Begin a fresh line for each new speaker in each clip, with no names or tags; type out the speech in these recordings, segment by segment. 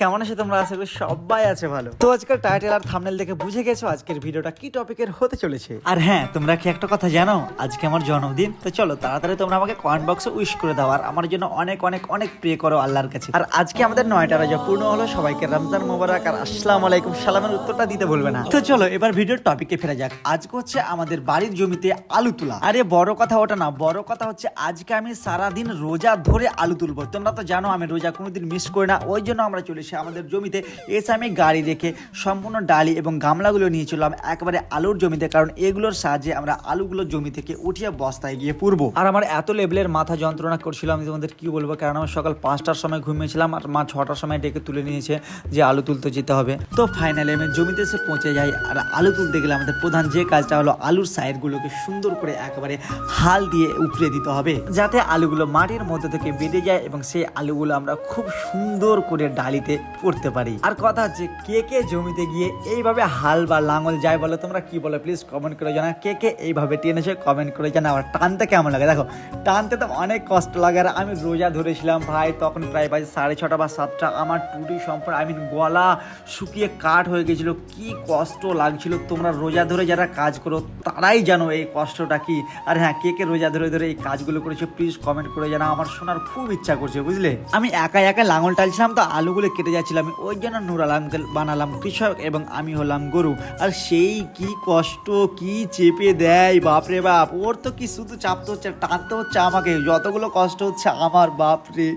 কেমন আছে তোমরা? আশা করি সবাই আছে ভালো। তো আজকের টাইটেল আর থাম্বনেল দেখে বুঝে গেছো, আজকের ভিডিওটা কি টপিকের হতে চলেছে? আর হ্যাঁ তোমরা কি একটা কথা জানো? আজকে আমার জন্মদিন, তো চলো তাড়াতাড়ি তোমরা আমাকে কমেন্ট বক্সে উইশ করে দাও, আর আমার জন্য অনেক অনেক অনেক প্রে করো আল্লাহর কাছে। আর আজকে আমাদের নয়টা রাজা পূর্ণ হলো, সবাইকে রমজান মোবারক, আর আসসালামু আলাইকুম, সালামের উত্তরটা দিতে বলবে না। তো চলো এবার ভিডিওর টপিকে ফেরা যাক। আজকে হচ্ছে আমাদের বাড়ির জমিতে আলু তোলা। আরে বড় কথা ওটা না, বড় কথা হচ্ছে আজকে আমি সারাদিন রোজা ধরে আলু তুলবো। তোমরা তো জানো, আমি রোজা কোনোদিন মিস করি না, ওই জন্য আমরা চলে এসে আমাদের জমিতে এসে আমি গাড়ি রেখে সম্পূর্ণ ডালি এবং গামলাগুলো নিয়ে চললাম একবারে আলুর জমিতে, কারণ এগুলোর সাহায্যে আমরা আলুগুলো জমি থেকে উঠিয়ে বস্তায় গিয়ে পুরবো। আর আমার এত লেভেলের মাথা যন্ত্রণা করছিল, আমি তোমাদের কি বলব? কারণ আমি সকাল পাঁচটার সময় ঘুমিয়েছিলাম আর মা ছটার সময় ডেকে তুলে নিয়েছে যে আলু তুলতে যেতে হবে। তো ফাইনালি আমি জমিতে এসে পৌঁছে যাই আর আলু তুলতে গেলে আমাদের প্রধান যে কাজটা হলো, আলুর সাইডগুলোকে সুন্দর করে একেবারে হাল দিয়ে উপড়ে দিতে হবে, যাতে আলুগুলো মাটির মধ্যে থেকে বেরিয়ে যায় এবং সেই আলুগুলো আমরা খুব সুন্দর করে ডালিতে পড়তে পারি। আর কথা হচ্ছে, কে কে জমিতে গিয়ে এইভাবে হাল বা লাঙল যায় বলো, তোমরা কি বলো? প্লিজ কমেন্ট করে জানা কে কে এইভাবে টেনেছে কমেন্ট করে জানা আমার টানতে কেমন লাগে? দেখো, টানতে তো অনেক কষ্ট লাগে। আর আমি রোজা ধরেছিলাম ভাই, তখন প্রায় বাজে সাড়ে ছটা বা সাতটা। আমার টুটি সম্পূর্ণ আই মিন গলা শুকিয়ে কাঠ হয়ে গেছিল। কি কষ্ট লাগছিল। তোমরা রোজা ধরে যারা কাজ করো, তারাই জানো এই কষ্টটা কি। আর হ্যাঁ কে কে রোজা ধরে ধরে এই কাজগুলো করেছে প্লিজ কমেন্ট করে জানা আমার শোনার খুব ইচ্ছা করছে, বুঝলে? আমি একা একা লাঙল টালছিলাম তো আলুগুলো কেটে যাচ্ছিলাম। ওই জন্য নুর আলমকে বানালাম কৃষক এবং আমি হলাম গরু। আর সেই কি কষ্ট, কি চেপে দেয়, বাপরে বাপ। ওর তো কি শুধু চাপতে হচ্ছে, টানতে হচ্ছে আমাকে। যতগুলো কষ্ট হচ্ছে আমার, বাপরে।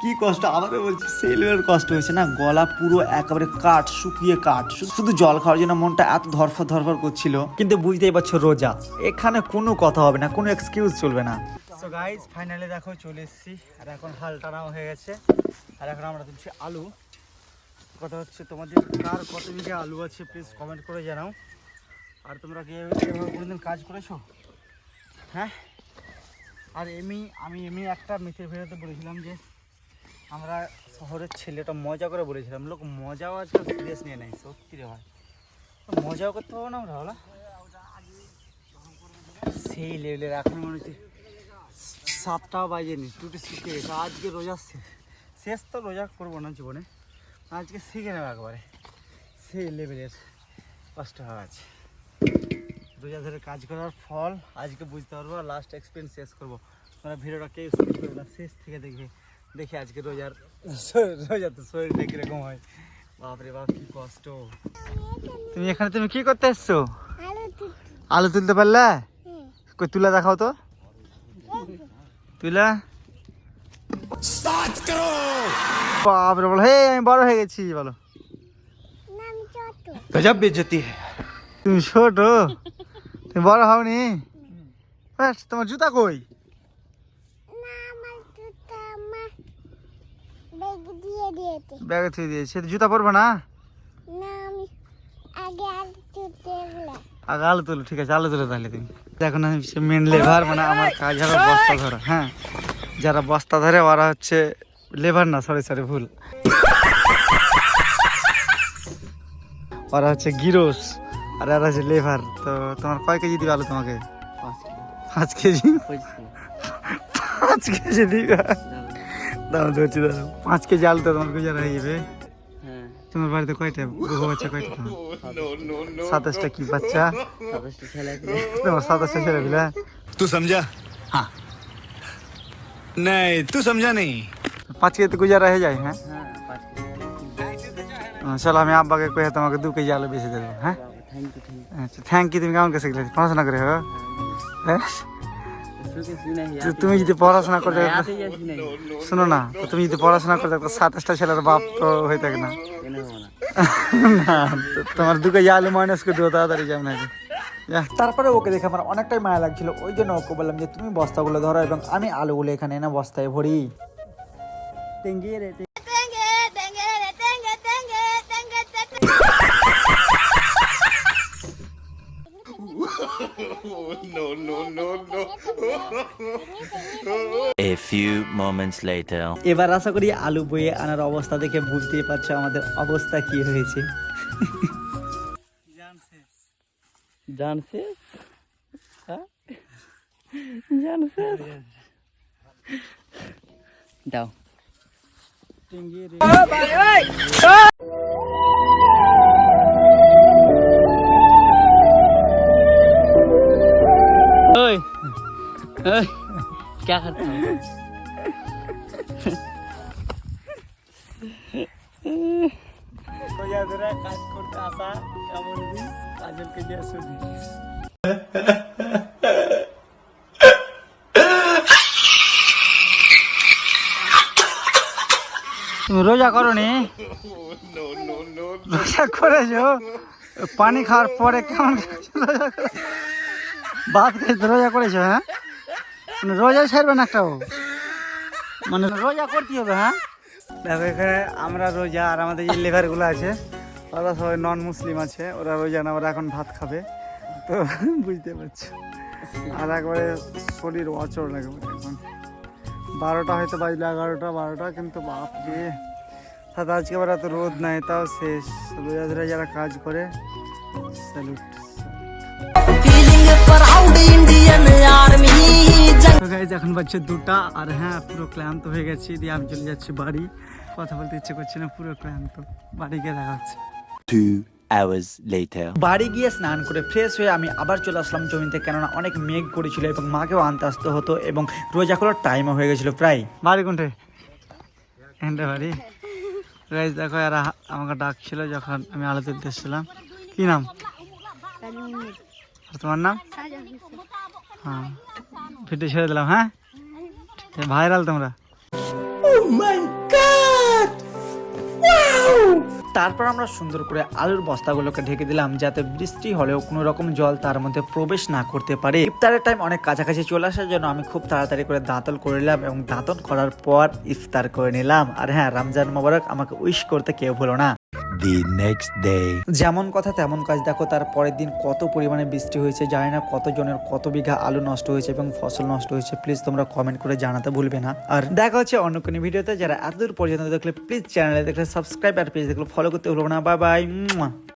কি কষ্ট আমাদের বলছি সেলের কষ্ট হয়েছে না? গলা পুরো একেবারে কাঠ, শুকিয়ে কাঠ। শুধু জল খাওয়ার জন্য মনটা এত ধরফর ধরফর করছিল। কিন্তু বুঝতেই পারছ রোজা, এখানে কোনো কথা হবে না, কোনো এক্সকিউজ চলবে না। সো গাইজ ফাইনালি দেখো চলে এসেছি। আর এখন হাল টানাও হয়ে গেছে। আর এখন আমরা তুলছি আলু। কথা হচ্ছে তোমাদের কার কত বিঘা আলু আছে প্লিজ কমেন্ট করে জানাও। আর তোমরা কি এভাবে কোনোদিন কাজ করেছ? হ্যাঁ? আর এমনি, আমি এমনি একটা মিথের ভিডিওতে বলেছিলাম যে, আমরা শহরের ছেলেটা মজা করে বলেছিলাম, লোক, মজাও আজকাল সিরিয়াস নিয়ে নেয়, সত্যি রে ভাই। মজাও করতে পারব না আমরা, হলা? সেই লেভেলের, এখন মনে হচ্ছে সাতটাও বাজেনি টুটি শিখে গেছে আজকে রোজা শেষ শেষ তো রোজা করব না জীবনে আজকে শিখে নেব একবারে সেই লেভেলের কষ্ট হওয়া আছে রোজা ধরে কাজ করার ফল আজকে বুঝতে পারব লাস্ট এক্সপিরিয়েন্স শেষ করব। তোমরা ভিডিওটা কেউ শুরু করবে না শেষ থেকে দেখবে দেখে আজকে রোজার রোজার রোজাতে শরীরটা কীরকম হয়। বাপরে বাপ কি কষ্ট। তুমি এখানে তুমি কি করতে এসছো?
আলু তুলতে।
পারলে?
হুম।
কই তুলা দেখাও তো। তুলা বাপরে বলো। হে আমি বড় হয়ে গেছি বলো।
না ছোট।
গজব বেজতি তুমি ছোট? তুমি বড় হওনি? ব্যাস, তোমার জুতা কই?
না আমার জুতা আমার ব্যাগ দিয়ে দিয়েছে।
ব্যাগে থুয়ে দিয়েছে। তো জুতা পরবে না?
না আমি আগে
আগে আলু তুলো ঠিক আছে আলু তুলো তাহলে তুমি। দেখো না মেন লেবার মানে আমার কাজ হলো বস্তা ধরা হ্যাঁ। যারা বস্তা ধরে ওরা হচ্ছে লেবার না সরি সরি ভুল। ওরা হচ্ছে গিরোস আর এরা হচ্ছে লেবার তো তোমার কয় কেজি দিবে আলু তোমাকে? পাঁচ কেজি। পাঁচ কেজি? দিবে? দাও ধরছি দাও পাঁচ কেজি আলু তো তোমার গুজারা হয়ে যাবে। তোমার বাড়িতে কয়টা বহু বাচ্চা কয়টা তোমার সাতাশটা কি বাচ্চা তোমার সাতাশটা ছেলে পিলা
तू समझा हाँ नहीं तू समझा नहीं
পাঁচ কেজি তো গুজারা হয়ে যায় হ্যাঁ হ্যাঁ, চলো আমি আব্বাকে কয়ে তোমাকে দু কেজি আলু বেশি দেবো হ্যাঁ আচ্ছা থ্যাংক ইউ তুমি কেমন কাছে গেলে পড়াশোনা করে হো হ্যাঁ তো তুমি যদি পড়াশোনা করতে শোনো না তুমি যদি পড়াশোনা করতে তো সাতাশটা ছেলের বাপ তো হয়ে থাকে না। তোমার দুকে আলু মাইনাস করে দেবো তাড়াতাড়ি যাবে নাকি। তারপরে ওকে দেখে আমার অনেকটাই মায়া লাগছিল। ওই জন্য ওকে বললাম যে তুমি বস্তাগুলো ধরো এবং আমি আলুগুলো এখানে এনে বস্তায় ভরি।
A few moments later.
এবার আশা করি আলু বয়ে আনার অবস্থা দেখে বুঝতেই পারছ আমাদের অবস্থা কি হয়েছে।
হ্যাঁ? দাও। क्या करता है
কাজ করতে আসা কেমন দিস কাজলকে দিয়ে শুনি তুমি রোজা করো নি রোজা করেছো পানি খাওয়ার পরে কেমন রোজা করে- ভাত খেয়ে রোজা করেছো হ্যাঁ মানে রোজা ছাড়বে না একটাও মানে রোজা করতে হবে হ্যাঁ? দেখো এখানে আমরা রোজা আর আমাদের যে লেবারগুলো আছে ওরা সবাই নন মুসলিম আছে ওরা রোজা না ওরা এখন ভাত খাবে। তো বুঝতে পারছ। আর একবারে শরীর অচল লাগে এখন। বারোটা হয়তো বাজলো এগারোটা বারোটা কিন্তু বাপরে সাথে আজকে আবার এত রোদ নাই তাও শেষ। রোজাদের যারা কাজ করে স্যালুট তো এখন বাজছে দুটা আর হ্যাঁ পুরো ক্লান্ত হয়ে গেছি। দিয়ে আমি চলে যাচ্ছি বাড়ি। কথা বলতে ইচ্ছে করছে না পুরো ক্লান্ত। বাড়ি গিয়ে দেখা হচ্ছে।
Two hours later.
বাড়ি গিয়ে স্নান করে ফ্রেশ হয়ে আমি আবার চলে আসলাম জমিতে কেননা অনেক মেঘ করেছিল এবং মাকেও আনতে আসতে হতো এবং রোজা করার টাইমও হয়ে গেছিল প্রায়। বাড়ি কোনটে? এখানটা বাড়ি। গাইজ দেখো আর আমাকে ডাকছিল যখন আমি আলো তুলতে এসেছিলাম। কি নাম? আর তোমার নাম? হ্যাঁ। ভিডিও ছেড়ে দিলাম হ্যাঁ? ভাইরাল তোমরা। তারপর আমরা সুন্দর করে আলুর বস্তাগুলোকে ঢেকে দিলাম যাতে বৃষ্টি হলেও কোনো রকম জল তার মধ্যে প্রবেশ না করতে পারে। ইফতারের টাইম অনেক কাছাকাছি চলে আসার জন্য আমি খুব তাড়াতাড়ি করে দাঁতল করে নিলাম এবং দাঁতন করার পর ইফতার করে নিলাম। আর হ্যাঁ রমজান মোবারক আমাকে উইশ করতে কেউ ভুলো না।
নেক্সট.
যেমন কথা তেমন কাজ। দেখো তার পরের দিন কত পরিমাণে বৃষ্টি হয়েছে, জানি না কতজনের, কত বিঘা আলু নষ্ট হয়েছে এবং ফসল নষ্ট হয়েছে। প্লিজ তোমরা কমেন্ট করে জানাতে ভুলবে না। আর দেখা হচ্ছে অন্য কোনো ভিডিওতে। যারা এতদূর পর্যন্ত দেখলে প্লিজ চ্যানেলে দেখলে সাবস্ক্রাইব আর পেজ দেখলে ফলো করতে ভুলবো না। Bye bye